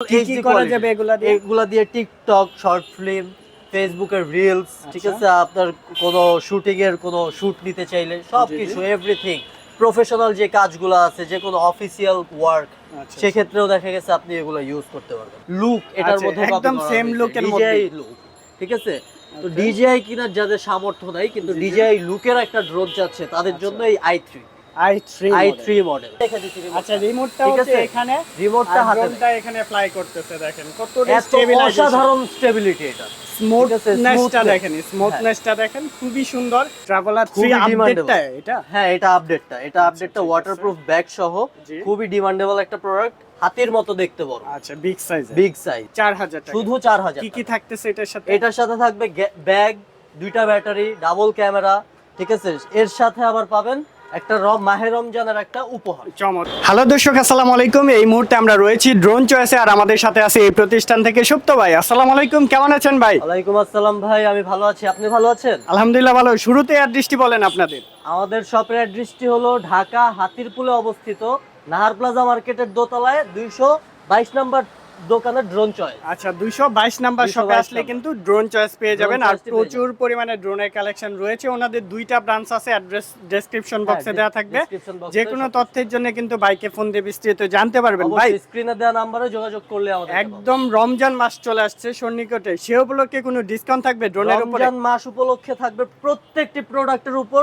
এগুলা দিয়ে এগুলা দিয়ে টিকটক শর্ট ফিল্ম ফেসবুকের রিলস ঠিক আচ্ছা। আছে আপনার কোনো শুটিং এর কোনো শুট নিতে চাইলে সবকিছু এভরিথিং প্রফেশনাল যে কাজগুলো আছে যে কোনো অফিসিয়াল ওয়ার্ক আচ্ছা, সেক্ষেত্রেও দেখা গেছে আপনি এগুলো ইউজ করতে পারবেন লুক এটার আচ্ছা, মধ্যে একদম look এর মধ্যে। লুক ঠিক আছে তো আচ্ছা। ডিজিআই কিনার যাদের সামর্থ্য নাই কিন্তু। ডিজিআই লুকের একটা ড্রোন যাচ্ছে তাদের আচ্ছা। জন্য এই I three I three I three model আচ্ছা রিমোটটা হচ্ছে এখানে রিমোটটা হাতে এখানে ফ্লাই করতেছে দেখেন। কত এত অসাধারণ স্টেবিলিটি এটা। স্মুথনেসটা। দেখেন স্মুথনেসটা দেখেন খুবই সুন্দর। ট্রাভেলার 3 আপডেটটা এটা? হ্যাঁ এটা আপডেটটা এটা আপডেটটা ওয়াটারপ্রুফ ব্যাগ সহ খুবই ডিমান্ডেবল একটা প্রোডাক্ট হাতের মতো দেখতে বড়। আচ্ছা বিগ সাইজ বিগ সাইজ 4000 টাকা। শুধু চার হাজার কি কি থাকতেছে এটার সাথে? এটার সাথে থাকবে ব্যাগ দুইটা ব্যাটারি ডাবল ক্যামেরা ঠিক আছে? এর সাথে আবার পাবেন একটা রব মাহে রমজানের একটা উপহার। হ্যালো দর্শক আসসালামু আলাইকুম। এই মুহূর্তে আমরা রয়েছি ড্রোন চয়েসে আর আমাদের সাথে আছে এই প্রতিষ্ঠান থেকে সুপ্ত ভাই। আসসালামু আলাইকুম কেমন আছেন ভাই? ওয়ালাইকুম আসসালাম ভাই আমি ভালো আছি। আপনি ভালো আছেন? আলহামদুলিল্লাহ ভালো। শুরুতে অ্যাড্রেসটি বলেন আপনাদের। আমাদের শপের অ্যাড্রেসটি হলো ঢাকা হাতিরপুলে অবস্থিত নাহার প্লাজা মার্কেটের দোতলায় দুইশো বাইশ নম্বর দোকানের ড্রোন চয়েস আচ্ছা দুইশো বাইশ নাম্বার শপে আসলে কিন্তু ড্রোন চয়েস পেয়ে যাবেন। আর প্রচুর পরিমাণে ড্রোনের কালেকশন রয়েছে। ওনাদের দুইটা ব্রাঞ্চ আছে অ্যাড্রেস ডেসক্রিপশন বক্সে দেওয়া থাকবে। যে কোনো তথ্যের জন্য কিন্তু বাইকে ফোন দিয়ে বিস্তৃত জানতে পারবেন। ভাই স্ক্রিনে দেওয়া নাম্বারে যোগাযোগ করলে আমাদের একদম রমজান মাস চলে আসছে সন্নিকটে। সে উপলক্ষে কোনো ডিসকাউন্ট থাকবে ড্রোনের উপরে? রমজান মাস উপলক্ষে থাকবে প্রত্যেকটি প্রোডাক্টের উপর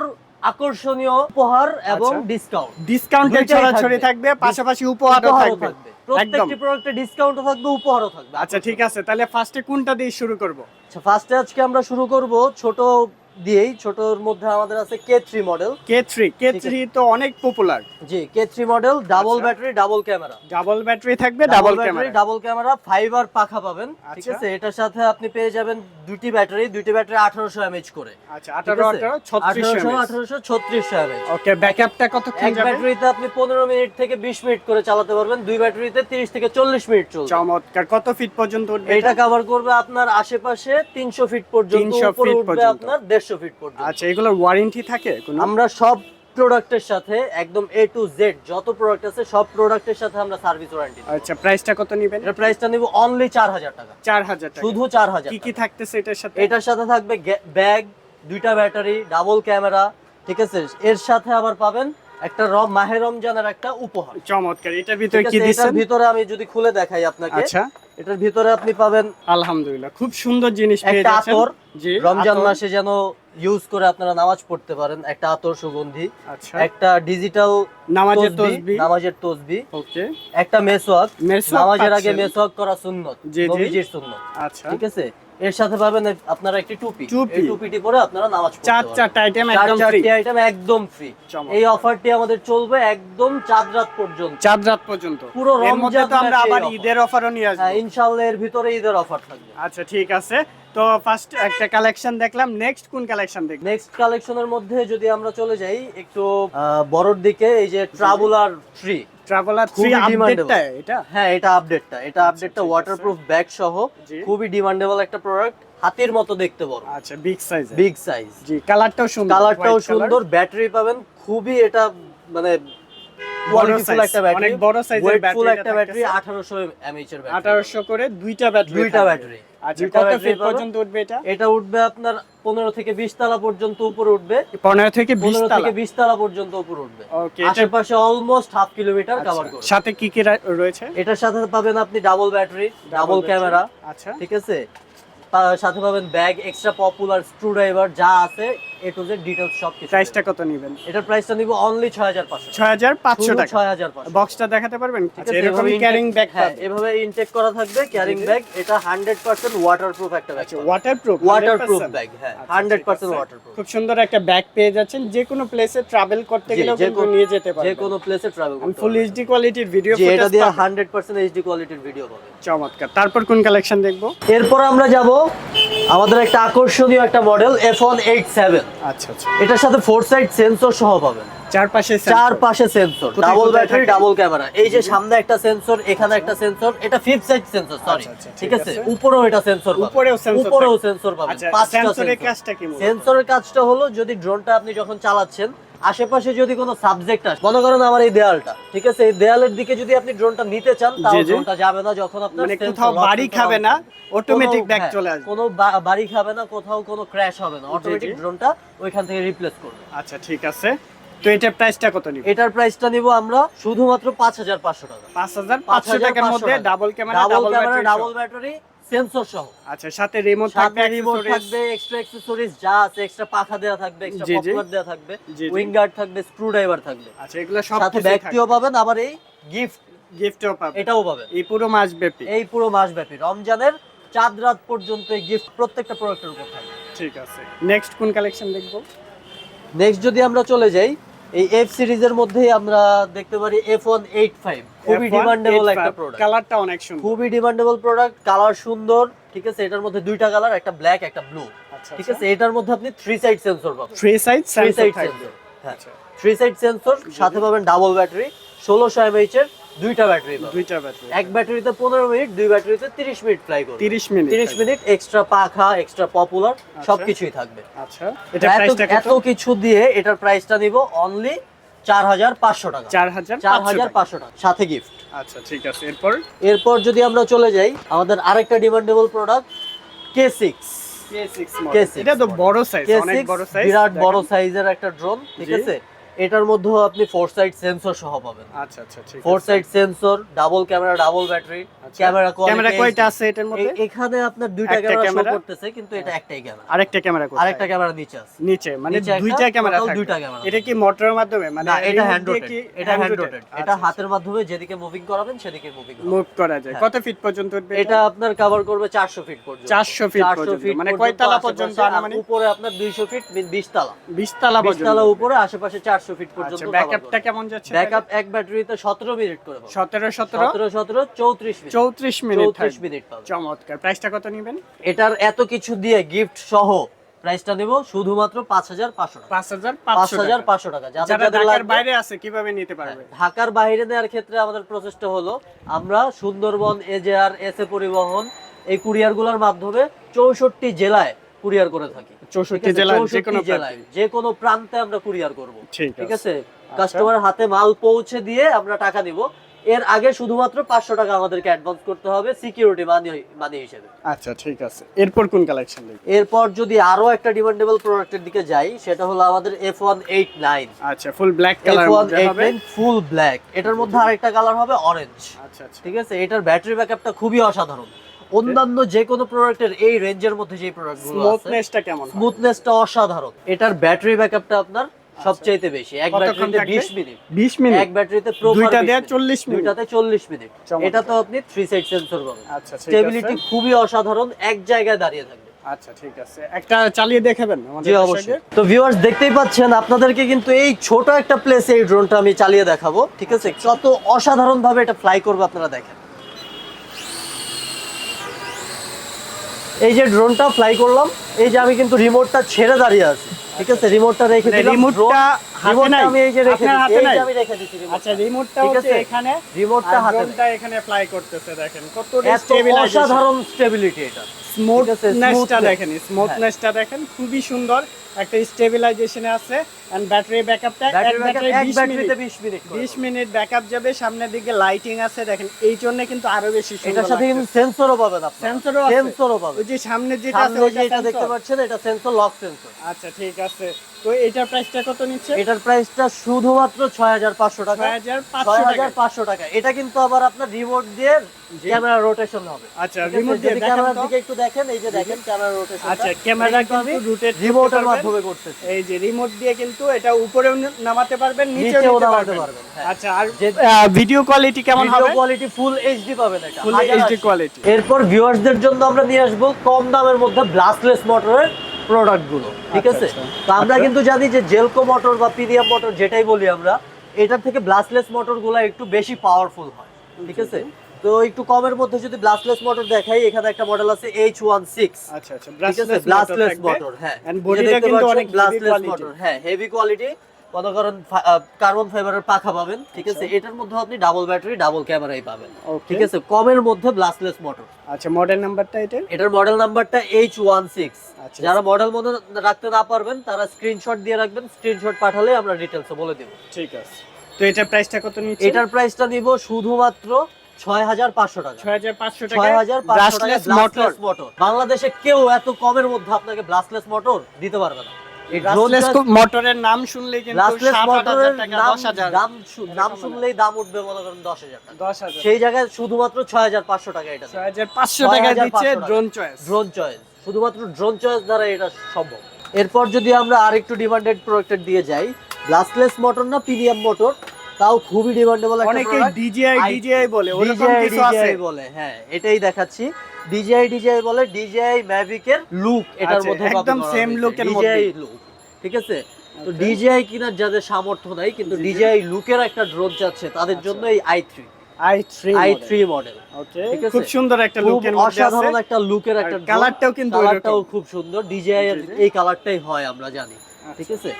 আকর্ষণীয় উপহার এবং আচ্ছা। ডিসকাউন্ট ডিসকাউন্টের ছড়াছড়ি থাকবে। পাশাপাশি উপহারও থাকবে। প্রত্যেকটি প্রোডাক্টে ডিসকাউন্টও থাকবে উপহারও থাকবে। আচ্ছা ঠিক আছে। তাহলে ফার্স্টে কোনটা দিয়ে শুরু করব? আচ্ছা ফার্স্টে আজকে আমরা শুরু করব ছোট দিয়েই ছোটর মধ্যে আমাদের আছে K three model K three K three তো অনেক পপুলার জি K three model double. Battery double camera double battery থাকবে double camera double camera fiber পাখা পাবেন ঠিক আচ্ছা। আছে? এটার সাথে আপনি পেয়ে যাবেন দুটি ব্যাটারি দুটি ব্যাটারি আঠারোশো এমএইচ করে। আচ্ছা আঠারো আঠারোশো আঠারোশো ছত্রিশশো এমএইচ ওকে ব্যাকআপটা কতক্ষণ এক ব্যাটারিতে আপনি পনেরো মিনিট থেকে বিশ মিনিট করে চালাতে পারবেন দুই ব্যাটারিতে তিরিশ থেকে চল্লিশ মিনিট চলবে। চমৎকার কত ফিট পর্যন্ত এটা কভার করবে আপনার আশেপাশে তিনশো ফিট পর্যন্ত 300 উপরে উঠবে পর্যন্ত। আপনার দেড়শো ফিট পর্যন্ত। আচ্ছা এগুলোর ওয়ারেন্টি থাকে আমরা সব প্রোডাক্টের সাথে একদম এ টু জেড যত প্রোডাক্ট আছে সব প্রোডাক্টের সাথে আমরা সার্ভিস ওয়ারেন্টি আচ্ছা প্রাইসটা কত নেবেন? এর প্রাইসটা নিব অনলি চার হাজার টাকা। চার হাজার টাকা। শুধু চার হাজার কি কি থাকতেছে এটার সাথে? এটার সাথে থাকবে ব্যাগ দুইটা ব্যাটারি ডাবল ক্যামেরা ঠিক আছে? এর সাথে আবার পাবেন একটা রব মাহে রমজানের একটা উপহার। চমৎকার এটার ভিতরে কি দিচ্ছেন এটার ভিতরে আমি যদি খুলে দেখাই আপনাকে। আচ্ছা। এটার ভিতরে আপনি পাবেন আলহামদুলিল্লাহ খুব সুন্দর জিনিস পেয়ে যাচ্ছেন। রমজান মাসে যেন ইউজ করে আপনারা নামাজ পড়তে পারেন একটা আতর সুগন্ধি আচ্ছা। একটা ডিজিটাল নামাজের তসবিহ নামাজের তসবি ওকে। একটা মেসওয়াক নামাজের আগে মেসওয়াক করা সুন্নত জি, জি। নবীজির সুন্নত আচ্ছা। ঠিক আছে? এর সাথে পাবেন আপনারা একটি টুপি। এই টুপিটি পরে আপনারা নামাজ পড়তে চার চারটা আইটেম একদম ফ্রি চারটি আইটেম একদম ফ্রি এই অফারটি আমাদের চলবে একদম চাঁদ রাত পর্যন্ত। চাঁদ রাত পর্যন্ত। পুরো মধ্যে তো রমজান আমরা আবার ঈদের অফারও নিয়ে হ্যাঁ ইনশাআল্লাহ এর ভিতরে ঈদের অফার থাকবে। আচ্ছা ঠিক আছে। তো ফার্স্ট একটা কালেকশন দেখলাম নেক্সট কোন কালেকশন দেখব? নেক্সট কালেকশনের মধ্যে যদি আমরা চলে যাই একটু বড়র দিকে এই যে ট্রাভেলার থ্রি ট্রাভেলার 3 আপডেটটা এটা? হ্যাঁ এটা আপডেটটা এটা আপডেটটা ওয়াটারপ্রুফ ব্যাগ সহ খুবই ডিমান্ডেবল একটা প্রোডাক্ট হাতির মতো দেখতে বড়। আচ্ছা বিগ সাইজ বিগ সাইজ জি কালারটাও সুন্দর কালারটাও সুন্দর ব্যাটারি পাবেন। খুবই এটা মানে কোয়ালিটিফুল একটা ব্যাটারি অনেক বড় সাইজের ব্যাটারি একটা ব্যাটারি 1800 এমএইচ এর ব্যাটারি 1800 করে দুইটা ব্যাটারি দুইটা ব্যাটারি আচ্ছা কত ফিট পর্যন্ত উঠবে এটা? এটা উঠবে আপনার 15 থেকে 20 তলা পর্যন্ত উপরে উঠবে। 15 থেকে 20 15 থেকে 20 তলা পর্যন্ত উপরে উঠবে। আশেপাশে অলমোস্ট হাফ কিলোমিটার কভার করবে। সাথে কি কি রয়েছে? এটার সাথে পাবেন আপনি ডাবল ব্যাটারি ডাবল ক্যামেরা আচ্ছা। ঠিক আছে? সাথে পাবেন bag extra propeller screwdriver যা আছে এ টু জেড ডিটেইলস সব কিছু প্রাইসটা কত নেবেন? এটার প্রাইসটা নিব অনলি 6500 6500 টাকা। 6500 বক্সটা দেখাতে পারবেন? আচ্ছা এরকম ক্যারিং ব্যাগ হ্যাঁ এভাবে ইনটেক করা থাকবে ক্যারিং। ব্যাগ এটা 100% ওয়াটারপ্রুফ একটা ব্যাগ আচ্ছা ওয়াটারপ্রুফ ওয়াটারপ্রুফ ব্যাগ হ্যাঁ আচ্ছা, ঠিক 100% ওয়াটারপ্রুফ খুব সুন্দর একটা ব্যাগ পেয়ে যাচ্ছেন। যে কোনো প্লেসে ট্রাভেল করতে যে কিন্তু কোনো- নিয়ে যেতে যে কোনো প্লেসে ট্রাভেল করতে ফুল এইচডি কোয়ালিটির ভিডিও জি এটা ফুটেজ দিয়ে 100% এইচডি কোয়ালিটির ভিডিও পাবেন। চমৎকার। তারপর কোন কালেকশন দেখব? এরপর আমরা যাব আমাদের একটা আকর্ষণীয় একটা মডেল F187 আচ্ছা আচ্ছা। এটার সাথে ফোর সাইড সেন্সর সহ পাবেন। চারপাশে চারপাশে sensor double battery double camera এই যে সামনে একটা সেন্সর এখানে একটা সেন্সর এটা ফিফথ সাইড সেন্সর সরি ঠিক আছে। উপরেও এটা সেন্সর উপরেও সেন্সর উপরেও সেন্সর পাবেন। আচ্ছা পাঁচটা সেন্সরের কাজটা কি সেন্সরের কাজটা হলো যদি ড্রোনটা আপনি যখন চালাচ্ছেন আশেপাশে যদি কোনো সাবজেক্ট আসে মনে করেন আমার এই দেয়ালটা ঠিক আছে? এই দেয়ালের দিকে যদি আপনি ড্রোনটা নিতে চান তাহলে। ড্রোনটা যাবে না যখন আপনার মানে কোথাও বাড়ি খাবে না অটোমেটিক ব্যাক চলে আসবে। কোনো বাড়ি খাবে না কোথাও কোনো ক্র্যাশ হবে না। অটোমেটিক ড্রোনটা ওইখান থেকে রিপ্লেস করবে। আচ্ছা ঠিক আছে। তো এটার প্রাইসটা কত নিবে? এটার প্রাইসটা নিব আমরা শুধুমাত্র পাঁচ হাজার পাঁচশো টাকা। পাঁচ হাজার পাঁচশো টাকার মধ্যে double camera double camera double battery sensor সহ। আচ্ছা সাথে রিমোট থাকবে রিমোট থাকবে এক্সট্রা অ্যাক্সেসরিজ যা আছে এক্সট্রা পাখা দেওয়া থাকবে এক্সট্রা। পপুলার দেওয়া থাকবে। উইং গার্ড থাকবে স্ক্রু ড্রাইভার থাকবে। আচ্ছা এগুলো সব সাথে ব্যাগটিও পাবেন আবার এই গিফট গিফটও পাবে এটাও পাবেন। এই পুরো মাস ব্যাপী এই পুরো মাস ব্যাপী রমজানের চাঁদ রাত পর্যন্ত এই গিফট প্রত্যেকটা প্রোডাক্টের উপর থাকবে। ঠিক আছে। নেক্সট কোন কালেকশন দেখব? নেক্সট যদি আমরা চলে যাই এই এফ সিরিজের মধ্যেই আমরা দেখতে পারি এফ ওয়ান এইট ফাইভ খুবই ডিমান্ডেবল একটা প্রোডাক্ট কালারটা অনেক সুন্দর। খুবই ডিমান্ডেবল প্রোডাক্ট কালার সুন্দর ঠিক আছে? এটার মধ্যে দুইটা কালার একটা ব্ল্যাক একটা ব্লু আচ্ছা ঠিক আছে? এটার মধ্যে আপনি থ্রি সাইড সেন্সর পাবেন। Three side three side sensor হ্যাঁ। আচ্ছা। থ্রি সাইড সেন্সর সাথে পাবেন ডাবল ব্যাটারি ষোলোশো এমএইচ এর দুইটা ব্যাটারি দুইটা ব্যাটারি এক ব্যাটারিতে পনেরো মিনিট দুই ব্যাটারিতে তিরিশ মিনিট ফ্লাই করবে। 30 মিনিট তিরিশ মিনিট এক্সট্রা পাখা এক্সট্রা পপুলার সবকিছুই থাকবে। আচ্ছা। এটা প্রাইসটা এত কিছু দিয়ে এটার প্রাইসটা নিব অনলি চার হাজার পাঁচশো টাকা। 4500 চার হাজার পাঁচশো টাকা। সাথে গিফট আচ্ছা ঠিক আছে। এরপর? এরপর যদি আমরা চলে যাই আমাদের আরেকটা demandable product K six K6 K6 এটা তো বড় সাইজ অনেক বড় সাইজ বিরাট বড় সাইজের একটা ড্রোন ঠিক আছে? এটার মধ্যেও আপনি ফোর সাইড সেন্সর সহ পাবেন। আচ্ছা আচ্ছা ঠিক four side sensor double camera double battery আচ্ছা। ক্যামেরা ক্যামেরা কয়টা আছে এটার মধ্যে? এখানে আপনার দুইটা ক্যামেরা শো করতেছে কিন্তু এটা একটাই ক্যামেরা আরেকটা ক্যামেরা কোথায় আরেকটা ক্যামেরা নিচে আছে। নিচে মানে দুইটা ক্যামেরা থাকবে। দুইটা ক্যামেরা এটা কি মোটরের মাধ্যমে? মানে এটা হ্যান্ড রোটেড এটা হ্যান্ড rotate? রোটেড এটা আচ্ছা, হাতের মাধ্যমে যেদিকে মুভিং করাবেন সেদিকে মুভিং মুভ করা যায়। হ্যাঁ। কত ফিট পর্যন্ত উঠবে এটা? আপনার কভার করবে 400 ফিট পর্যন্ত। 400 ফিট 400 পর্যন্ত, ফিট মানে কয়তলা পর্যন্ত আশেপাশে, আর আনুমানিক? উপরে আপনার 200 ফিট 20 তলা 20 তলা 20 পর্যন্ত। তলা উপরে আশেপাশে 400 ফিট পর্যন্ত আচ্ছা ব্যাকআপটা কেমন যাচ্ছে ব্যাকআপ এক ব্যাটারিতে 17 মিনিট করে পাবেন 17 17 17 17 34 মিনিট 34 মিনিট 34 থাকবে মিনিট পাবেন চমৎকার। প্রাইসটা কত নেবেন? এটার এত কিছু দিয়ে গিফট সহ প্রাইসটা নেব শুধুমাত্র 5500 টাকা। 5500 টাকা। 5500 টাকা। যারা ঢাকার বাইরে আছে কীভাবে নিতে পারবে? ঢাকার বাইরে নেওয়ার ক্ষেত্রে আমাদের প্রচেষ্টা হলো আমরা সুন্দরবন এজেআর এস এ পরিবহন এই কুরিয়ারগুলোর মাধ্যমে চৌষট্টি জেলায় কুরিয়ার করে থাকি। 64 ঠিক আছে? জেলার যে কোনো জেলায় যে কোনো প্রান্তে আমরা কুরিয়ার করব। ঠিক আছে। আছে? কাস্টমার হাতে মাল পৌঁছে দিয়ে আমরা টাকা নিব। এর আগে শুধুমাত্র পাঁচশো টাকা আমাদেরকে অ্যাডভান্স করতে হবে সিকিউরিটি মানি মানি হিসেবে। আচ্ছা ঠিক আছে। এরপর কোন কালেকশন এরপর যদি আরও একটা ডিমান্ডেবল প্রোডাক্টের দিকে যাই সেটা হলো আমাদের এফ ওয়ান এইট নাইন আচ্ছা full black F colour one eight হবে নাইন ফুল ব্ল্যাক এটার মধ্যে আরেকটা কালার হবে অরেঞ্জ আচ্ছা আচ্ছা। ঠিক আছে? এটার ব্যাটারি ব্যাকআপটা খুবই অসাধারণ। অন্যান্য যে কোনো প্রোডাক্টের এই রেঞ্জের মধ্যে যে প্রোডাক্টগুলো আছে স্মুথনেসটা কেমন স্মুথনেসটা অসাধারণ। এটার ব্যাটারি ব্যাকআপটা আপনার সবচাইতে বেশি। এক ব্যাটারিতে 20 মিনিট 20 মিনিট এক ব্যাটারিতে প্রপার দুইটা দেয়া 40 মিনিট দুইটাতে 40 মিনিট এটা তো আপনি থ্রি সাইড সেন্সর পাবেন। আচ্ছা স্টেবিলিটি খুবই অসাধারণ এক জায়গায় দাঁড়িয়ে থাকবে। আচ্ছা ঠিক আছে। একটা চালিয়ে দেখাবেন জি অবশ্যই। তো ভিউয়ার্স দেখতেই পাচ্ছেন আপনাদেরকে কিন্তু এই ছোট একটা প্লেসে এই ড্রোনটা আমি চালিয়ে দেখাবো ঠিক আছে? কত অসাধারণ ভাবে এটা ফ্লাই করবে আপনারা দেখেন। এই যে ড্রোনটা ফ্লাই করলাম এই যে আমি কিন্তু রিমোটটা ছেড়ে দাঁড়িয়ে আছি। ঠিক আছে? রিমোটটা রেখে মানে দিলাম রিমোটটা আচ্ছা অসাধারণ স্টেবিলিটি এটা। স্মুথনেসটা দেখেন স্মুথনেসটা দেখেন খুবই সুন্দর। একটা স্টেবিলাইজেশনে আছে এন্ড ব্যাটারি ব্যাকআপটা এক ব্যাটারি ব্যাকআপ ব্যাটারি এক 20 মিনিট ব্যাটারিতে 20 মিনিট 20 মিনিট ব্যাকআপ যাবে সামনের দিকে লাইটিং আছে দেখেন। এই জন্য কিন্তু আরও বেশি সুন্দর এটার সাথে কিন্তু সেন্সরও পাবেন আপনি সেন্সরও আছে। সেন্সরও পাবেন। ওই যে সামনে যেটা আছে ওইটা দেখতে? পাচ্ছেন এটা সেন্সর লক সেন্সর আচ্ছা ঠিক আছে। তো এটার প্রাইসটা কত নিচ্ছে? এটার প্রাইসটা শুধুমাত্র ছয় হাজার পাঁচশো টাকা। ছয় হাজার পাঁচশো টাকা। এটা কিন্তু আবার আপনার রিমোট দিয়ে ক্যামেরা রোটেশন হবে। আচ্ছা রিমোট দিয়ে ক্যামেরার দিকে একটু দেখেন এই যে দেখেন ক্যামেরা রোটেশন আচ্ছা ক্যামেরা কিন্তু রোটেট রিমোটের মাধ্যমে করতেছে। এই যে রিমোট দিয়ে কিন্তু এটা উপরেও ন- নামাতে পারবেন নিচেও নামাতে পারবেন। হ্যাঁ। আচ্ছা আর ভিডিও কোয়ালিটি কেমন ভিডিও হবে? কোয়ালিটি ফুল এইচডি পাবেন এটা ফুল এইচডি কোয়ালিটি এরপর ভিউয়ার্সদের জন্য আমরা নিয়ে আসব কম দামের মধ্যে ব্লাস্টলেস মোটরের প্রোডাক্টগুলো ঠিক আচ্ছা, আছে? আচ্ছা। তো আমরা আচ্ছা। কিন্তু জানি যে জেলকো মোটর বা পিডিএম মোটর যেটাই বলি আমরা এটার থেকে ব্লাস্টলেস মোটরগুলো একটু বেশি পাওয়ারফুল হয় ঠিক আছে? তো একটু কমের মধ্যে যদি ব্লাস্টলেস মোটর দেখাই এখানে একটা মডেল আছে এইচ ওয়ান সিক্স আচ্ছা আচ্ছা ব্লাস্টলেস মোটর হ্যাঁ। এন্ড বডিটা কিন্তু অনেক ব্লাস্টলেস মোটর হ্যাঁ হেভি কোয়ালিটি মনে করেন কার্বন ফাইবারের পাখা পাবেন ঠিক আছে? এটার মধ্যে আপনি ডাবল ব্যাটারি ডাবল ক্যামেরাই পাবেন ঠিক আছে? কমের মধ্যে ব্লাস্টলেস মোটর আচ্ছা মডেল নাম্বারটা এটা? এটার মডেল নাম্বারটা এইচ ওয়ান সিক্স আচ্ছা। যারা মডেল মনে রাখতে না পারবেন তারা স্ক্রিনশট দিয়ে রাখবেন স্ক্রিনশট পাঠালে আমরা ডিটেলস বলে দেব। ঠিক আছে। তো এটার প্রাইসটা কত নিচ্ছে এটার প্রাইসটা দিব শুধুমাত্র ছয় হাজার পাঁচশো টাকা। ছয় হাজার পাঁচশো টাকা ছয় হাজার পাঁচশো টাকা ব্রাশলেস মোটর বাংলাদেশে কেউ এত কমের মধ্যে আপনাকে ব্লাস্টলেস মোটর দিতে পারবে না। মোটরের নাম শুনলেই কিন্তু মোটরের নাম শুনলেই দাম উঠবে মনে করেন দশ হাজার দশ হাজার। সেই জায়গায় শুধুমাত্র ছয় হাজার পাঁচশো টাকা এটা ছয় হাজার পাঁচশো টাকা দিচ্ছে ড্রোন চয়েস ড্রোন চয়েস শুধুমাত্র ড্রোন চয়েস দ্বারা এটা সম্ভব। এরপর যদি আমরা আরেকটু ডিমান্ডেড প্রোডাক্টের দিয়ে যাই ব্লাস্টলেস মোটর না প্রিমিয়াম মোটর তাও খুবই ডিমান্ডেবল একটা product। ডিজিআই ডিজিআই বলে ওরকম কিছু আছে বলে হ্যাঁ এটাই দেখাচ্ছি ডিজিআই ডিজিআই বলে ডিজিআই ম্যাভিকের লুক এটার আচ্ছা, মধ্যে একদম look এর মধ্যে। লুক ঠিক আছে তো. ডিজিআই কিনার যাদের সামর্থ্য নাই কিন্তু। ডিজিআই লুকের একটা ড্রোন যাচ্ছে তাদের আচ্ছা। জন্য এই I three I three I three model okay খুব সুন্দর একটা লুকের অসাধারণ একটা লুকের একটা কালারটাও কিন্তু কালারটাও খুব সুন্দর ডিজিআই এর। এই কালারটাই হয় আমরা জানি ঠিক আছে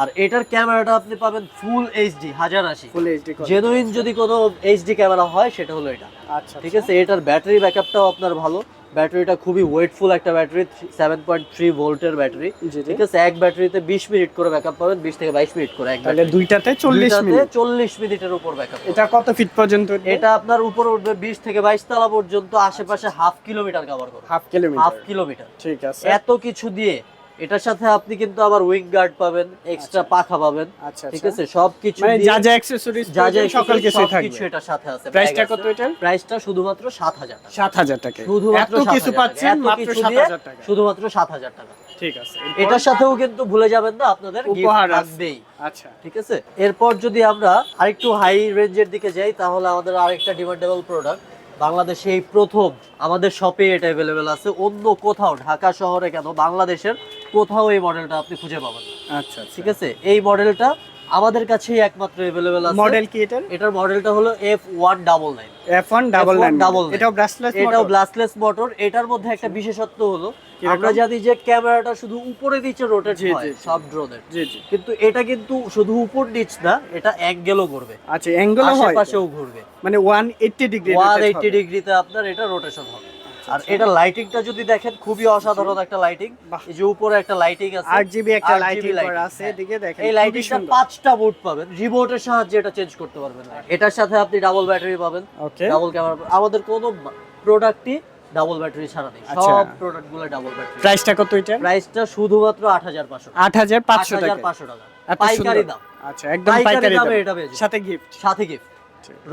আর এটার ক্যামেরাটা আপনি পাবেন ফুল এইচডি হাজার আশি। ফুল এইচডি জেনুইন যদি কোনো এইচডি ক্যামেরা হয় সেটা হলো এটা। আচ্ছা ঠিক আছে? এটার ব্যাটারি ব্যাকআপটাও আপনার ভালো। ব্যাটারিটা খুবই ওয়েটফুল একটা ব্যাটারি সেভেন পয়েন্ট থ্রি ভোল্টের ব্যাটারি। ঠিক আছে? এক ব্যাটারিতে বিশ মিনিট করে ব্যাকআপ পাবেন বিশ থেকে বাইশ মিনিট করে এক দুইটাতে চল্লিশ মিনিট। চল্লিশ মিনিটের উপর ব্যাকআপ এটা কত ফিট পর্যন্ত? এটা আপনার উপরে উঠবে বিশ থেকে বাইশ তলা পর্যন্ত আশেপাশে হাফ কিলোমিটার কভার করবে। হাফ কিলোমিটার হাফ কিলোমিটার ঠিক আছে। এত কিছু দিয়ে এটার সাথে আপনি কিন্তু আবার উইং গার্ড পাবেন এক্সট্রা পাখা পাবেন আচ্ছা ঠিক আচ্ছা। আছে? সবকিছু মানে যা যা অ্যাকসেসরিজ যা যা সকল কিছু থাকবে। কিছু এটার সাথে আছে। প্রাইসটা কত এটার? প্রাইসটা শুধুমাত্র সাত হাজার টাকা। সাত হাজার টাকা। শুধুমাত্র এত কিছু পাচ্ছেন মাত্র কিছু সাত দিয়ে হাজার টাকা। শুধুমাত্র সাত হাজার টাকা। ঠিক আছে। এটার সাথেও কিন্তু ভুলে যাবেন না আপনাদের উপহার। থাকবেই। আচ্ছা। ঠিক আছে? এরপর যদি আমরা আরেকটু হাই রেঞ্জের দিকে যাই তাহলে আমাদের আরেকটা ডিমান্ডেবল প্রোডাক্ট বাংলাদেশে এই প্রথম আমাদের শপে এটা অ্যাভেলেবেল আছে। অন্য কোথাও ঢাকা শহরে কেন? বাংলাদেশের কোথাও এই মডেলটা আপনি খুঁজে পাবেন আচ্ছা ঠিক আছে? এই মডেলটা আমাদের কাছে একমাত্র অ্যাভেলেবেল আছে। মডেল কি এটার? এটার মডেলটা হলো F one double nine F one double nine double nine। এটাও এটাও ব্লাস্টলেস মোটর এটার মধ্যে একটা বিশেষত্ব হলো? আমরা জানি যে ক্যামেরাটা শুধু উপরে নিচে রোটেট হয়। সব ড্রোনের কিন্তু এটা কিন্তু শুধু উপর নিচ না এটা অ্যাঙ্গেলও ঘুরবে। আচ্ছা অ্যাঙ্গেল হয় আশেপাশেও ঘুরবে। মানে 180 ডিগ্রি ওয়ান এইটটি ডিগ্রিতে আপনার এটা রোটেশন হবে। আর এটা লাইটিংটা যদি দেখেন খুবই অসাধারণ একটা লাইটিং আচ্ছা, এই যে উপরে একটা লাইটিং আছে আরজিবি একটা লাইটিং করা আছে হ্যাঁ। এদিকে দেখেন এই লাইটিংটা পাঁচটা বোর্ড পাবেন। রিমোটের সাহায্যে এটা চেঞ্জ করতে পারবেন। এটার সাথে আপনি ডাবল ব্যাটারি পাবেন। ডাবল ক্যামেরা আমাদের কোনো প্রোডাক্টই ডাবল ব্যাটারি ছাড়া নেই। আচ্ছা। সব প্রোডাক্টগুলো ডাবল ব্যাটারি। প্রাইসটা কত এটা? প্রাইসটা শুধুমাত্র টাকা। পাইকারি দাম। আচ্ছা একদম পাইকারি দামে এটা পেয়ে সাথে গিফট সাথে গিফট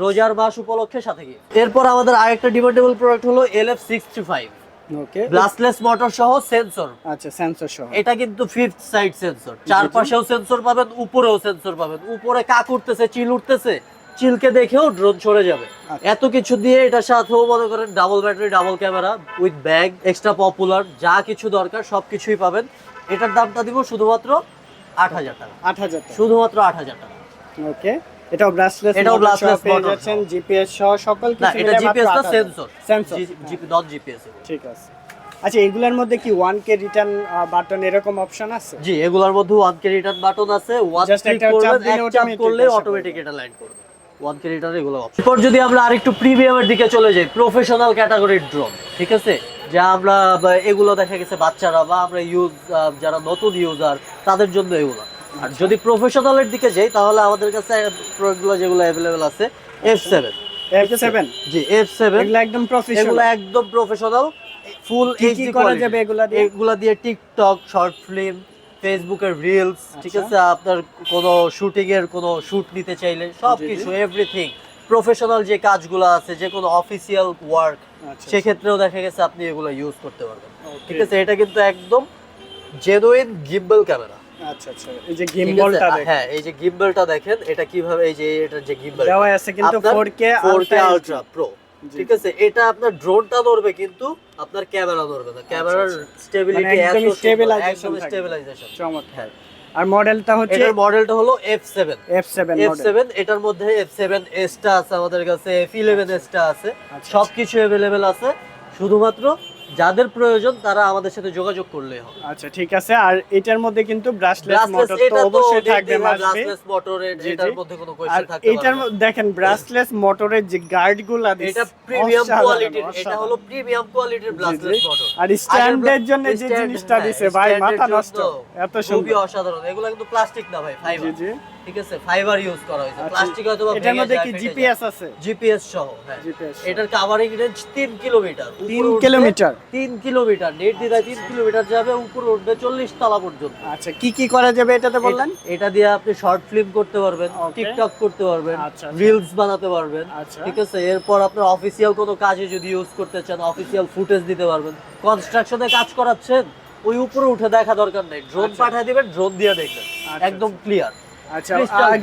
রোজার মাস উপলক্ষে সাথে গিফট এরপর আমাদের আরেকটা ডিমান্ডেবল প্রোডাক্ট হলো L F six three five okay brushless motor সহ সেন্সর আচ্ছা সেন্সর সহ। এটা কিন্তু ফিফথ সাইড সেন্সর চারপাশেও সেন্সর পাবেন উপরেও সেন্সর পাবেন। উপরে কাক উঠতেছে চিল উঠতেছে চিলকে দেখেও ড্রোন চলে যাবে। আচ্ছা। এত কিছু দিয়ে এটার সাথেও মনে করেন double battery double camera with bag extra propeller যা কিছু দরকার সব কিছুই পাবেন। এটার দামটা দিব শুধুমাত্র আট হাজার টাকা। আট হাজার টাকা। শুধুমাত্র আট হাজার টাকা। ওকে। এটাও ব্রাশলেস এটাও brushless পেয়ে যাচ্ছেন জিপিএস সহ সকল না কিছু এটা জিপিএস না 8,000 সেন্সর সেন্সর নট জিপিএস ঠিক আছে। আচ্ছা এগুলোর মধ্যে কি রিটার্ন বাটন এরকম অপশন আছে? জি এগুলোর মধ্যে রিটার্ন বাটন আছে। ক্লিক করলে অটোমেটিক এটা লাইন করবে। ওয়ান কে রিটার্ন এগুলো এরপর যদি আমরা আরেকটু প্রিমিয়ামের দিকে চলে যাই প্রফেশনাল ক্যাটাগরির ড্রোন ঠিক আছে? যা আমরা এগুলো দেখা গেছে বাচ্চারা বা আমরা ইউজ যারা নতুন ইউজার তাদের জন্য এগুলো। আর। যদি প্রফেশনালের দিকে যাই তাহলে আমাদের কাছে প্রোডাক্টগুলো যেগুলো অ্যাভেলেবেল আছে F seven F seven G F seven এগুলো একদম এগুলো একদম প্রফেশনাল ফুল কি করা যাবে এগুলা দিয়ে? এগুলা দিয়ে টিকটক শর্ট ফিল্ম ফেসবুকের রিলস ঠিক আচ্ছা। আছে? আপনার কোনো শুটিং এর কোনো শুট নিতে চাইলে সব জি, জি। কিছু এভরিথিং প্রফেশনাল যে কাজগুলো আছে যে কোনো অফিসিয়াল ওয়ার্ক আচ্ছা সেক্ষেত্রেও দেখা গেছে আপনি এগুলো ইউজ করতে পারবেন। ঠিক আছে? এটা কিন্তু একদম জেনুইন গিম্বল ক্যামেরা আচ্ছা আচ্ছা। এই যে গিম্বলটা দেখেন। হ্যাঁ এই যে গিম্বলটা দেখেন এটা কীভাবে এই যে এটা যে গিম্বল দেওয়া আছে কিন্তু 4K 4K আলট্রা প্রো। ঠিক আছে এটা আপনার ড্রোনটা ধরবে কিন্তু আপনার ক্যামেরা ধরবে না ক্যামেরার স্টেবিলিটি মানে একদমই এত stabilization একদম থাকবে। স্টেবিলাইজেশন চমৎকার হ্যাঁ আর মডেলটা হচ্ছে এটার মডেলটা হলো F7 F7 F7 মডেল এটার মধ্যে F7 S টা আছে আমাদের কাছে F11 S টা আছে আচ্ছা। সবকিছু अवेलेबल আছে শুধুমাত্র যাদের প্রয়োজন তারা আমাদের সাথে যোগাযোগ করলে হবে। আচ্ছা ঠিক আছে। আর এটার মধ্যে কিন্তু ব্রাশলেস মোটর তো অবশ্যই থাকবে হয়, মোটরের জি, এটার মধ্যে কোনো কোয়েশ্চেন থাকতে এটার পারে। মধ্যে দেখেন ব্রাশলেস মোটরের যে গার্ডগুলা দিছে এটা প্রিমিয়াম কোয়ালিটির এটা হলো প্রিমিয়াম কোয়ালিটির ব্লাস্টলেস মোটর আর স্ট্যান্ডের জন্য যে জিনিসটা হ্যাঁ, দিছে ভাই মাথা নষ্ট এত খুবই সুন্দর। অসাধারণ। এগুলো কিন্তু প্লাস্টিক না ভাই ফাইবার জি জি। ঠিক আছে? ফাইবার ইউজ করা হয়েছে। আচ্ছা, প্লাস্টিক হয়তো এটার মধ্যে কি জিপিএস আছে? জিপিএস সহ হ্যাঁ। জিপিএস এটার কাভারিং রেঞ্জ তিন কিলোমিটার তিন কিলোমিটার তিন কিলোমিটার নেট দিয়ে তিন কিলোমিটার যাবে উপরে উঠবে চল্লিশ তলা পর্যন্ত। আচ্ছা কি কি করা যাবে এটাতে বললেন? এটা- দিয়ে আপনি শর্ট ফিল্ম করতে পারবেন টিকটক করতে পারবেন আচ্ছা, আচ্ছা। রিলস বানাতে পারবেন আচ্ছা। ঠিক আছে? এরপর আপনার অফিসিয়াল কোনো কাজে যদি ইউজ করতে চান অফিসিয়াল ফুটেজ দিতে পারবেন। কনস্ট্রাকশনে কাজ করাচ্ছেন ওই উপরে উঠে দেখা দরকার নেই। ড্রোন আচ্ছা। পাঠিয়ে দিবেন ড্রোন দিয়ে দেখবেন। আচ্ছা, একদম ক্লিয়ার আচ্ছা.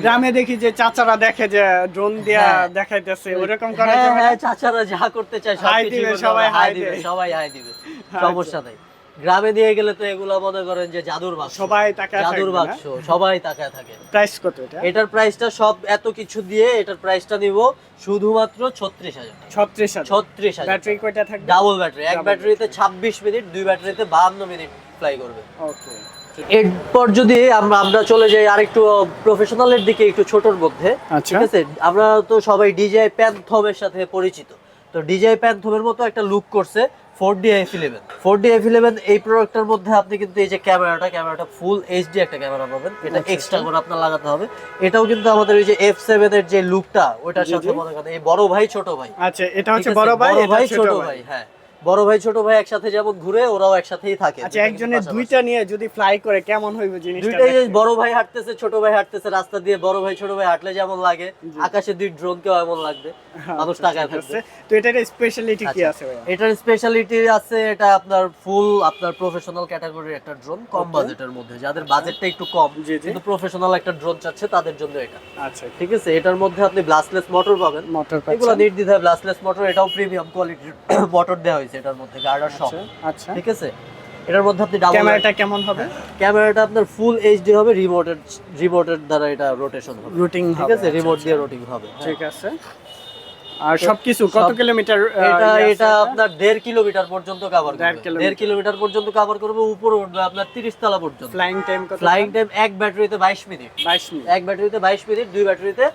গ্রামে দেখি যে চাচারা দেখে যে ড্রোন দিয়া হ্যাঁ। দেখাইতেছে ওরকম করা হ্যাঁ হ্যাঁ চাচারা যা করতে চায় সব হাই দিবে, সবাই হাই দিবে সবাই হাই দিবে। সমস্যা নাই। গ্রামে দিয়ে গেলে তো এগুলা মনে করেন যে জাদুর বাক্স। সবাই তাকায় জাদুর বাক্স সবাই তাকায় থাকে। প্রাইস কত এটা? এটার প্রাইসটা সব এত কিছু দিয়ে এটার প্রাইসটা নিব শুধুমাত্র ছত্রিশ হাজার 36 হাজার। ছত্রিশ হাজার ব্যাটারি কয়টা থাকবে? ডাবল ব্যাটারি এক ব্যাটারিতে ছাব্বিশ মিনিট দুই ব্যাটারিতে বাহান্ন মিনিট ফ্লাই করবে। ওকে এরপর যদি আমরা আমরা চলে যাই আরেকটু প্রফেশনালের দিকে একটু ছোটর মধ্যে আচ্ছা। ঠিক আছে? আমরা তো সবাই ডিজাই প্যান্থমের সাথে পরিচিত। তো ডিজাই প্যান্থমের মতো একটা লুক করছে four D F eleven four D F eleven এই প্রোডাক্টের মধ্যে আপনি কিন্তু এই যে ক্যামেরাটা ক্যামেরাটা ফুল এইচডি একটা ক্যামেরা পাবেন। এটা আচ্ছা, এক্সট্রা আচ্ছা। করে আপনার লাগাতে হবে। এটাও কিন্তু আমাদের ওই যে এফ সেভেন এর যে লুকটা ওইটার সাথে মনে করেন এই বড় ভাই ছোট ভাই। আচ্ছা এটা হচ্ছে বড় ভাই ভাই ছোট ভাই হ্যাঁ। বড় ভাই ছোট ভাই একসাথে যেমন ঘুরে ওরাও একসাথেই থাকে। আচ্ছা একজনের দুইটা নিয়ে যদি ফ্লাই করে কেমন হইবে জিনিসটা দুইটাই? বড় ভাই হাঁটতেছে ছোট ভাই হাঁটতেছে রাস্তা দিয়ে বড় ভাই ছোট ভাই হাঁটলে যেমন লাগে আকাশে দুই ড্রোন কেও এমন লাগবে মানুষ আচ্ছা, টাকায় থাকবে। তো এটার স্পেশালিটি কি আচ্ছা, আছে ভাইয়া? এটার স্পেশালিটি আছে এটা আপনার ফুল আপনার প্রফেশনাল ক্যাটাগরির একটা ড্রোন কম. বাজেটের মধ্যে। যাদের বাজেটটা একটু কম। কিন্তু প্রফেশনাল একটা ড্রোন চাচ্ছে তাদের জন্য এটা। আচ্ছা ঠিক আছে? এটার মধ্যে আপনি ব্লাস্টলেস মোটর পাবেন। মোটর এগুলো নির্দ্বিধায় ব্লাস্টলেস মোটর এটাও প্রিমিয়াম কোয়ালিটির মোটর দেওয়া হয়েছে। এটার মধ্যে গার্ডার সহ আচ্ছা ঠিক আছে? এটার মধ্যে আপনি ডাবল ক্যামেরাটা কেমন হবে? ক্যামেরাটা আপনার ফুল এইচডি হবে রিমোটের রিমোটের দ্বারা এটা রোটেশন হবে। রুটিং ঠিক আছে? রিমোট দিয়ে রোটিং হবে হ্যাঁ। ঠিক আছে। আর সবকিছু কত কিলোমিটার এটা ইয়ে এটা আপনার? দেড় কিলোমিটার পর্যন্ত কভার করবে। কিলোমিটার। দেড় কিলোমিটার পর্যন্ত কভার করবে উপরে উঠবে আপনার তিরিশ তলা পর্যন্ত। ফ্লাইং টাইম কত ফ্লাইং টাইম এক ব্যাটারিতে বাইশ মিনিট 22 মিনিট এক ব্যাটারিতে বাইশ মিনিট দুই ব্যাটারিতে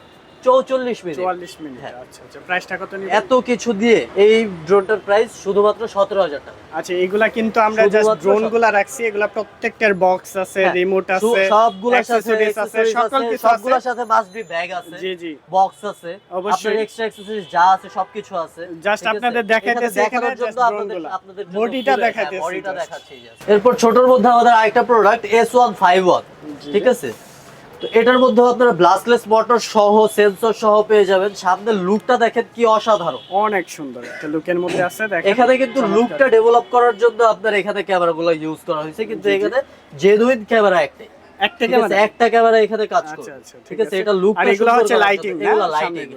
চৌচল্লিশ মিনিট। 44 মিনিট হ্যাঁ। আচ্ছা আচ্ছা। প্রাইসটা কত এত কিছু দিয়ে এই ড্রোনটার প্রাইস শুধুমাত্র সতেরো হাজার টাকা। আচ্ছা এগুলা কিন্তু আমরা জাস্ট ড্রোনগুলা রাখছি এগুলা প্রত্যেকটার বক্স আছে হ্যাঁ, রিমোট আছে সবগুলোর সাথে আছে সকল কিছু সবগুলোর সাথে মাস্ট বি ব্যাগ আছে জি জি। বক্স আছে। অবশ্যই। এক্সট্রা অ্যাক্সেসরিজ যা আছে সবকিছু আছে। আছে? আপনাদের দেখাইতেছি দেখানোর জন্য আপনাদের আপনাদের Bodyটা দেখাইতেছি বডিটা দেখাচ্ছি এরপর ছোটর মধ্যে আমাদের আরেকটা প্রোডাক্ট S151 জি। ঠিক আছে? তো এটার মধ্যে আপনারা ব্লাস্টলেস মোটর সহ সেন্সর সহ পেয়ে যাবেন। সামনে লুকটা দেখেন কি অসাধারণ। অনেক সুন্দর। একটা লুকের মধ্যে আছে দেখেন। এখানে কিন্তু লুকটা ডেভেলপ করার জন্য আপনার এখানে ক্যামেরাগুলো ইউজ করা হয়েছে কিন্তু। এখানে জেনুইন ক্যামেরা একটাই। একটা ক্যামেরা একটা ক্যামেরা এখানে কাজ আচ্ছা, আচ্ছা, ঠিক আছে। এটা লুক আর এগুলো হচ্ছে লাইটিং।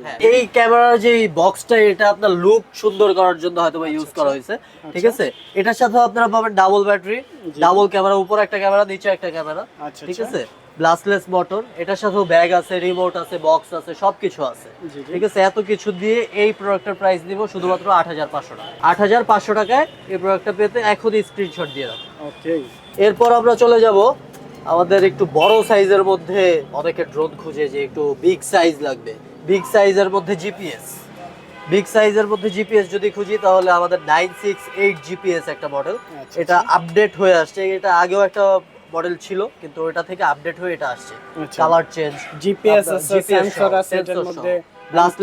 হ্যাঁ। এই ক্যামেরার যে বক্সটা এটা আপনার লুক সুন্দর করার জন্য হয়তো ইউজ করা হয়েছে। ঠিক আছে? এটার সাথে আপনারা পাবেন ডাবল ব্যাটারি ডাবল ক্যামেরা উপর একটা ক্যামেরা নিচে একটা ক্যামেরা আচ্ছা ঠিক আচ্ছা। আছে? ব্লাস্টলেস মোটর এটার সাথেও ব্যাগ আছে রিমোট আছে বক্স আছে সবকিছু আছে। ঠিক আছে এত কিছু দিয়ে এই প্রোডাক্টের প্রাইস দিব শুধুমাত্র আট হাজার পাঁচশো টাকা। আট হাজার পাঁচশো টাকায় এই প্রোডাক্টটা পেতে এখনই স্ক্রিনশট দিয়ে রাখো এরপর আমরা চলে যাব আমাদের একটু বড় সাইজের মধ্যে অনেকে ড্রোন খুঁজে যে একটু বিগ সাইজ লাগবে। বিগ সাইজের মধ্যে জিপিএস বিগ সাইজের মধ্যে জিপিএস যদি খুঁজি তাহলে আমাদের নাইন সিক্স এইট জিপিএস একটা মডেল আচ্ছা, এটা আপডেট হয়ে আসছে। এটা আগেও একটা মডেল ছিল কিন্তু ওটা থেকে আপডেট হয়ে এটা আসছে। কালার চেঞ্জ জিপিএস আছে সেন্সর আছে sensor মধ্যে।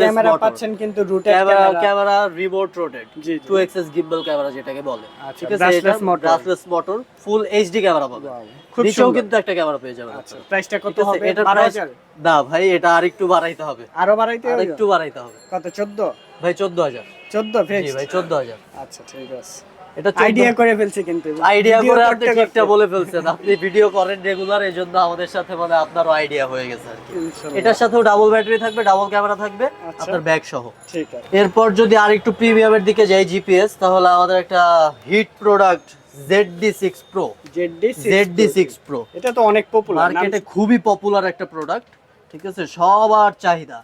ক্যামেরা। পাচ্ছেন কিন্তু rotated camera camera remote rotate G two G axis gimbal camera যেটাকে বলে। আচ্ছা, ঠিক আছে এটা। Brushless motor full HD camera পাবে খুব নিচেও সুন্দর। কিন্তু একটা ক্যামেরা পেয়ে যাবেন আচ্ছা প্রাইসটা কত হবে? 12000 price- না ভাই এটা আরেকটু বাড়াইতে হবে। আরও বাড়াইতে হবে? আরেকটু বাড়াইতে হবে। কত 14 ভাই চোদ্দ হাজার। 14 জি ফিক্স ভাই চোদ্দ হাজার। আচ্ছা ঠিক আছে। এটা আইডিয়া করে ফেলছি কিন্তু। আইডিয়া করে আপনি ঠিকটা বলে ফেলছেন। আপনি ভিডিও করেন রেগুলার এই জন্য আমাদের সাথে মানে আপনারও আইডিয়া হয়ে গেছে আর কি। এটার সাথেও ডাবল ব্যাটারি থাকবে ডাবল ক্যামেরা থাকবে আচ্ছা। আপনার ব্যাগ সহ। ঠিক আছে। এরপর যদি আর একটু প্রিমিয়ামের দিকে যাই জিপিএস তাহলে আমাদের একটা hit product ZD6 Pro ZD ZD6 Pro এটা তো অনেক পপুলার মার্কেটে খুবই পপুলার একটা প্রোডাক্ট ঠিক আছে? সবার চাহিদা।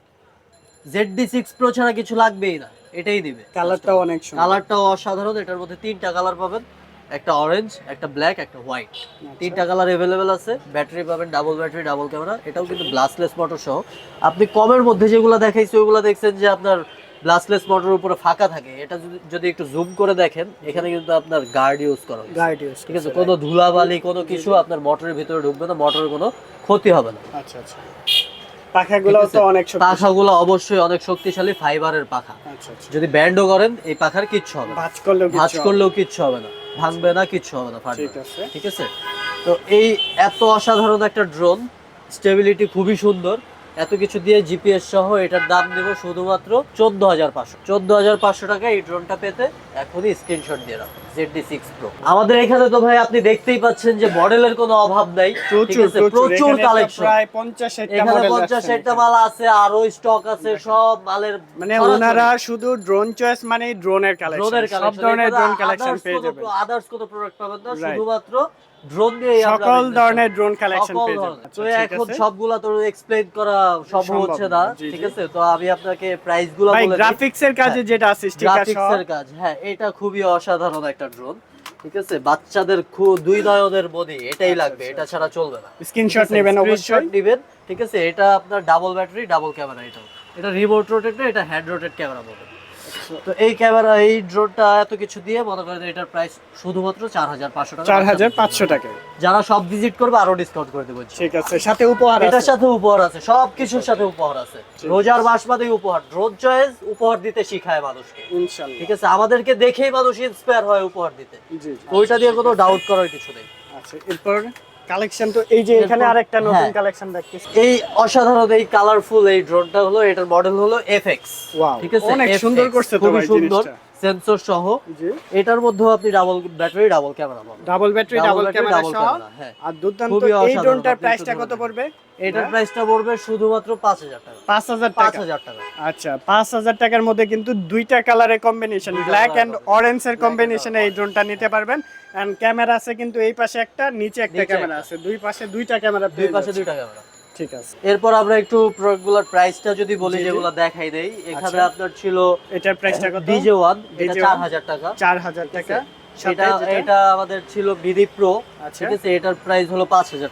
ZD6 Pro ছাড়া কিছু লাগবেই না। এটাই দিবে। কালারটাও অনেক সুন্দর। কালারটাও অসাধারণ। এটার মধ্যে তিনটা কালার পাবেন। একটা অরেঞ্জ একটা ব্ল্যাক একটা হোয়াইট আচ্ছা। তিনটা কালার এভেলেবেল আছে। ব্যাটারি পাবেন ডাবল ব্যাটারি ডাবল ক্যামেরা এটাও কিন্তু ব্লাস্টলেস মোটর সহ। আপনি কমের মধ্যে যেগুলো দেখাইছি ওইগুলো দেখছেন যে আপনার ব্লাস্টলেস মোটরের উপরে ফাঁকা থাকে। এটা যদি- একটু জুম করে দেখেন এখানে কিন্তু আপনার গার্ড ইউজ করা হয়েছে। গাইড ইউজ ঠিক আছে? কোনো ধুলাবালি কোনো কিছু আপনার মোটরের ভিতরে ঢুকবে না মোটরের কোনো ক্ষতি হবে না। আচ্ছা আচ্ছা। পাখাগুলো তো অবশ্যই অনেক শক্তিশালী ফাইবারের পাখা। যদি ব্যান্ডও করেন এই পাখার কিচ্ছু হবে ভাঁজ করলেও কিচ্ছু হবে না। ভাঙবে না কিচ্ছু হবে না ঠিক আছে। তো এই এত অসাধারণ একটা ড্রোন স্টেবিলিটি খুবই সুন্দর। এত কিছু দিয়ে জিপিএস সহ এটার দাম দেবো শুধুমাত্র চোদ্দ হাজার পাঁচশো। চোদ্দ হাজার পাঁচশো টাকা এই ড্রোনটা পেতে এখনই স্ক্রিনশট দিয়ে রাখো। ZD6 Pro আমাদের এখানে তো ভাই আপনি দেখতেই পাচ্ছেন যে মডেলের কোনো অভাব নাই। প্রচুর প্রচুর। কালেকশন প্রায় 50 60টা এখানে 50 60টা মাল আছে স্টক আছে সব মালের মানে ওনারা শুধু ড্রোন চয়েস মানে ড্রোনের কালেকশন সব ধরনের ড্রোন কালেকশন পেয়ে যাবেন। আদার্স কত প্রোডাক্ট পাবেন না শুধুমাত্র তো এক্সপ্লেইন করা হচ্ছে ঠিক আছে? তো আমি আপনাকে গ্রাফিক্সের কাজে হ্যাঁ, যেটা কাজ। হ্যাঁ এটা খুবই অসাধারণ একটা ড্রোন ঠিক আছে? বাচ্চাদের খুব দুই নয়নের বডি এটাই লাগবে এটা ছাড়া চলবে না। স্ক্রিনশট নেবেন অবশ্যই। নেবেন ঠিক আছে? এটা আপনার ডাবল ব্যাটারি ডাবল ক্যামেরা এটা এটা রিমোট রোটেট না এটা হ্যান্ড রোটেট ক্যামেরা পাবেন তো এই ক্যামেরা এই ড্রোনটা এত কিছু দিয়ে মনে করেন এটার প্রাইস শুধুমাত্র চার হাজার পাঁচশো টাকা। চার হাজার পাঁচশো টাকা। যারা সব ভিজিট করবে আরও ডিসকাউন্ট করে দেবো ঠিক আছে সাথে উপহার আছে। এটার সাথে উপহার আছে সব কিছুর সাথে উপহার আছে। রোজার মাস বাদে উপহার ড্রোন চয়েস উপহার দিতে শিখায় মানুষকে। ইনশাআল্লাহ। ঠিক আছে আমাদেরকে দেখেই মানুষ ইন্সপায়ার হয় উপহার দিতে। জি ওইটা দিয়ে কোনো ডাউট করার কিছু নেই। আচ্ছা এরপর? কালেকশন তো এই যে এখানে আরেকটা নতুন হ্যাঁ। কালেকশন দেখতেছি। এই অসাধারণ এই কালারফুল এই ড্রোনটা হলো এটার মডেল হলো এফএক্স ওয়াও ঠিক আছে? অনেক সুন্দর করছে তো ভাই সুন্দর। সেন্সর সহ এটার মধ্যেও আপনি ডাবল ব্যাটারি ডাবল ক্যামেরা পাবেন। ডাবল ব্যাটারি ডাবল ক্যামেরা সহ। হ্যাঁ। আর দুর্দান্ত এই ড্রোনটার প্রাইসটা কত পড়বে? এটার প্রাইসটা পড়বে শুধুমাত্র পাঁচ হাজার টাকা। পাঁচ হাজার পাঁচ টাকা হাজার টাকা। আচ্ছা পাঁচ হাজার টাকার মধ্যে কিন্তু দুইটা কালারের কম্বিনেশন ব্ল্যাক এন্ড অরেঞ্জ এর কম্বিনেশনে এই ড্রোনটা নিতে পারবেন। এন্ড ক্যামেরা আছে কিন্তু এই পাশে একটা নিচে একটা ক্যামেরা আছে। দুই পাশে দুইটা ক্যামেরা দুই পাশে দুইটা ক্যামেরা ঠিক আছে। এরপর আমরা একটু প্রোডাক্টগুলোর প্রাইসটা যদি বলি। যেগুলো দেখাই দেই এখানে আচ্ছা। আপনার ছিল এটার প্রাইসটা কত? ডিজে ওয়ান এটা DJ চার one? হাজার টাকা। চার হাজার টাকা। এটা এটা আমাদের ছিল বিডি প্রো আচ্ছা। ঠিক আছে? এটার প্রাইস হলো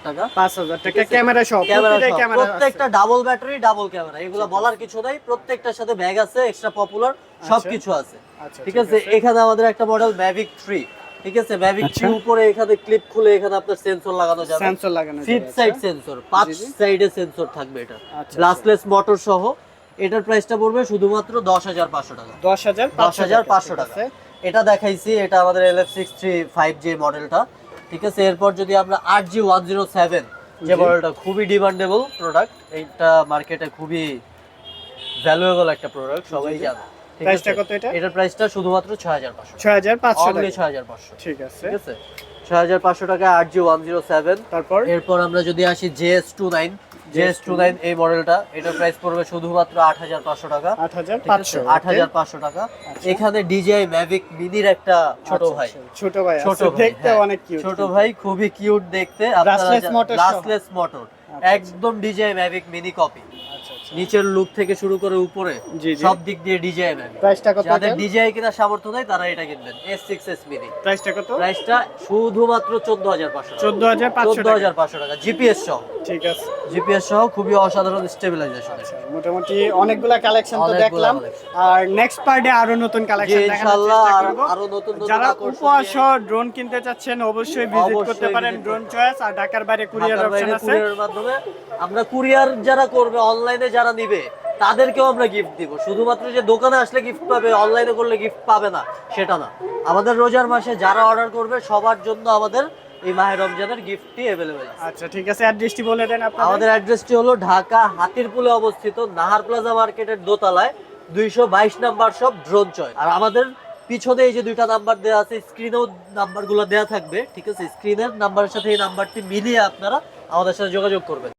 টাকা। ক্যামেরা সহ ক্যামেরা প্রত্যেকটা ডাবল ব্যাটারি ডাবল ক্যামেরা এগুলো বলার কিছু নাই। প্রত্যেকটার সাথে ব্যাগ আছে এক্সট্রা পপুলার সবকিছু আছে। আচ্ছা ঠিক আছে? এখানে আমাদের একটা মডেল ম্যাভিক থ্রি ঠিক আছে? ম্যাভিক থ্রি আচ্ছা। উপরে এখানে ক্লিপ খুলে এখানে আপনার সেন্সর লাগানো যাবে। সেন্সর লাগানো ফিফথ সাইড সেন্সর পাঁচ। সাইডে সেন্সর থাকবে এটা। আচ্ছা, গ্লাসলেস মোটর সহ। এটার প্রাইসটা পড়বে শুধুমাত্র দশ হাজার পাঁচশো টাকা। দশ হাজার দশ হাজার পাঁচশো টাকা। এটা দেখাইছি এটা আমাদের L F six three five G মডেলটা ঠিক আছে? এরপর যদি আমরা আট জি ওয়ান জিরো সেভেন যে মডেলটা খুবই ডিমান্ডেবল প্রোডাক্ট এইটা মার্কেটে খুবই ভ্যালুয়েবল একটা প্রোডাক্ট সবাই। জানে। প্রাইসটা কত এটা? এটার প্রাইসটা শুধুমাত্র ছয় হাজার পাঁচশো। ছয় হাজার পাঁচশো অনলি টাকা। ছয় হাজার পাঁচশো। ঠিক আছে। ঠিক আছে? ছয় হাজার পাঁচশো টাকা আট জি ওয়ান জিরো সেভেন তারপর? এরপর আমরা যদি আসি JS two nine JS two nine এই মডেলটা এটার প্রাইস পড়বে শুধুমাত্র আট হাজার পাঁচশো টাকা। আট হাজার ঠিক আছে? পাঁচশো আট হাজার পাঁচশো টাকা। আচ্ছা। এখানে ডিজিআই ম্যাভিক মিনির একটা ছোট ভাই। ছোট ভাই ছোট দেখতে হ্যাঁ। অনেক কিউট ছোট ভাই খুবই কিউট দেখতে। সহ। গ্লাসলেস মোটর আচ্ছা, একদম ডিজিআই ম্যাভিক মিনি কপি আচ্ছা আচ্ছা নিচের লুক থেকে শুরু করে উপরে। সব দিক দিয়ে ডিজিআই ম্যাভিক প্রাইসটা কত যাদের? ডিজিআই কেনার সামর্থ্য নেই তারা এটা কিনবেন এস সিক্স এস মিনি প্রাইসটা কত? প্রাইসটা শুধুমাত্র চোদ্দ হাজার পাঁচশো চোদ্দ হাজার পাঁচশো চোদ্দ টাকা। জিপিএস সহ। ঠিক আছে। জিপিএস সহ খুবই অসাধারণ স্টেবিলাইজেশন মোটামুটি অনেকগুলা কালেকশন তো দেখলাম। আর নেক্সট পার্টে আরও নতুন কালেকশন দেখানোর ইনশাআল্লাহ চেষ্টা আরো- করব। আরও নতুন নতুন যারা সহ ড্রোন কিনতে চাচ্ছেন অবশ্যই ভিজিট করতে পারেন ড্রোন চয়েস আর ঢাকার বাইরে কুরিয়ার অপশন আছে। কুরিয়ারের মাধ্যমে। আমরা কুরিয়ার যারা করবে অনলাইনে যারা নিবে তাদেরকেও আমরা গিফট দিব। শুধুমাত্র যে দোকানে আসলে গিফট পাবে অনলাইনে করলে গিফট পাবে না সেটা না। আমাদের রোজার মাসে যারা অর্ডার করবে সবার জন্য আমাদের এই মাহের রমজানের গিফটটি অ্যাভেলেবেল আছে। আচ্ছা ঠিক আছে অ্যাড্রেসটি বলে দেন আপনাদের। আমাদের অ্যাড্রেসটি হলো ঢাকা হাতিরপুলে অবস্থিত নাহার প্লাজা মার্কেটের দোতলায় দুইশো বাইশ নাম্বার সব ড্রোন চয় আর আমাদের পিছনে এই যে দুইটা নাম্বার দেওয়া আছে স্ক্রিনেও নাম্বারগুলো দেওয়া থাকবে ঠিক আছে? স্ক্রিনের নাম্বারের সাথে এই নাম্বারটি মিলিয়ে আপনারা আমাদের সাথে যোগাযোগ করবেন।